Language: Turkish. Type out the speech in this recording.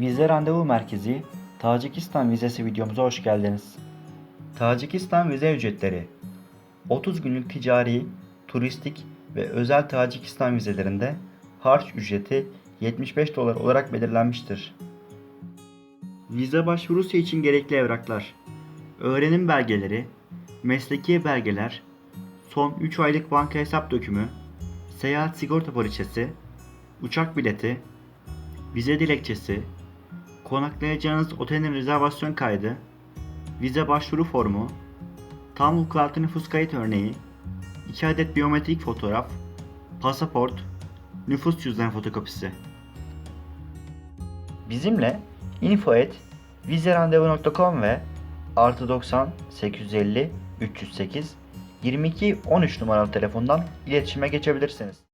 Vize Randevu Merkezi Tacikistan vizesi videomuza hoş geldiniz. Tacikistan vize ücretleri 30 günlük ticari, turistik ve özel Tacikistan vizelerinde harç ücreti 75 dolar olarak belirlenmiştir. Vize başvurusu için gerekli evraklar Öğrenim belgeleri, mesleki belgeler, son 3 aylık banka hesap dökümü, seyahat sigorta poliçesi, uçak bileti, vize dilekçesi, konaklayacağınız otelin rezervasyon kaydı, vize başvuru formu, tam vukuatlı nüfus kayıt örneği, 2 adet biyometrik fotoğraf, pasaport, nüfus cüzdan fotokopisi. Bizimle info et vizerandevu.com ve artı 90 850 308 22 13 numaralı telefondan iletişime geçebilirsiniz.